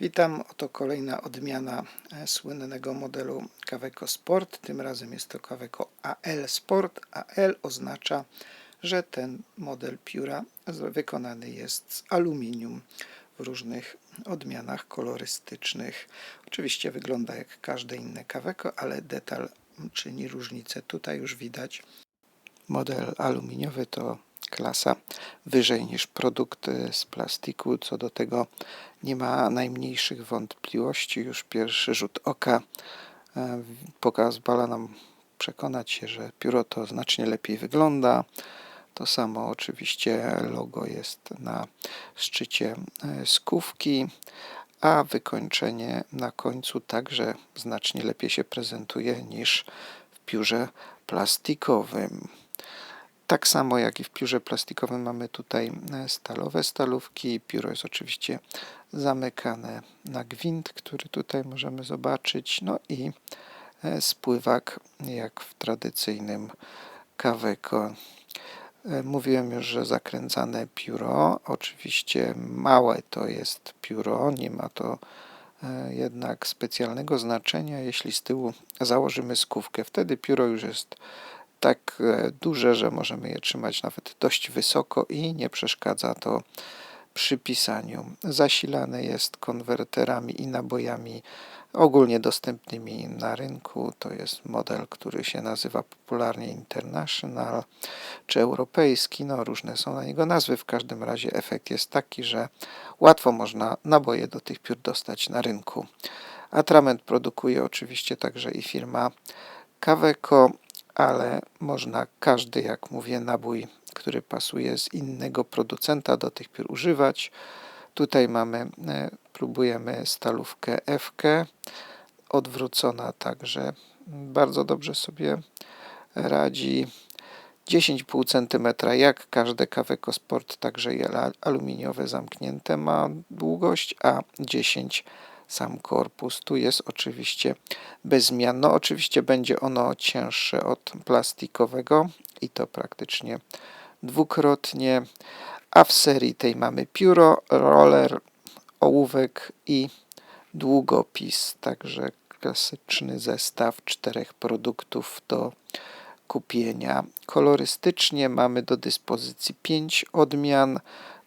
Witam, oto kolejna odmiana e, słynnego modelu Kaweco Sport. Tym razem jest to Kaweco AL Sport. AL oznacza, że ten model pióra wykonany jest z aluminium w różnych odmianach kolorystycznych. Oczywiście wygląda jak każde inne Kaweco, ale detal czyni różnicę. Tutaj już widać model aluminiowy to klasa wyżej niż produkt z plastiku. Co do tego nie ma najmniejszych wątpliwości. Już pierwszy rzut oka e, pozwala nam przekonać się, że pióro to znacznie lepiej wygląda. To samo oczywiście logo jest na szczycie e, skówki, a wykończenie na końcu także znacznie lepiej się prezentuje niż w piórze plastikowym. Tak samo jak i w piórze plastikowym mamy tutaj e, stalowe stalówki. Pióro jest oczywiście zamykane na gwint, który tutaj możemy zobaczyć. No i e, spływak jak w tradycyjnym Kaweco. E, Mówiłem już, że zakręcane pióro. Oczywiście małe to jest pióro, nie ma to jednak specjalnego znaczenia, jeśli z tyłu założymy skówkę. Wtedy pióro już jest tak e, duże, że możemy je trzymać nawet dość wysoko i nie przeszkadza to przy pisaniu. Zasilane jest konwerterami i nabojami ogólnie dostępnymi na rynku. To jest model, który się nazywa popularnie International czy europejski. No, różne są na niego nazwy. W każdym razie efekt jest taki, że łatwo można naboje do tych piór dostać na rynku. Atrament produkuje oczywiście także i firma Kaweco, ale można każdy, jak mówię, nabój, który pasuje z innego producenta do tych piór używać. Tutaj mamy, e, próbujemy stalówkę FK, odwrócona także bardzo dobrze sobie radzi. 10,5 cm, jak każde Kaweco Sport, także ala- aluminiowe zamknięte ma długość, a 10 sam korpus. Tu jest oczywiście bez zmian. No oczywiście będzie ono cięższe od plastikowego i to praktycznie dwukrotnie, a w serii tej mamy pióro, roller, ołówek i długopis, także klasyczny zestaw czterech produktów do kupienia. Kolorystycznie mamy do dyspozycji pięć odmian.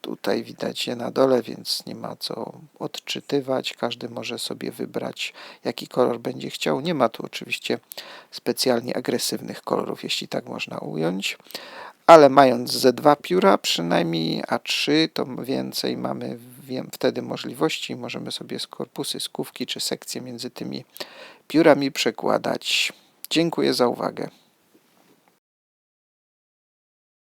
Tutaj widać je na dole, więc nie ma co odczytywać. Każdy może sobie wybrać, jaki kolor będzie chciał. Nie ma tu oczywiście specjalnie agresywnych kolorów, jeśli tak można ująć. Ale mając ze dwa pióra przynajmniej, a trzy, to więcej mamy wiem, wtedy możliwości. Możemy sobie z korpusy, skówki czy sekcje między tymi piórami przekładać. Dziękuję za uwagę.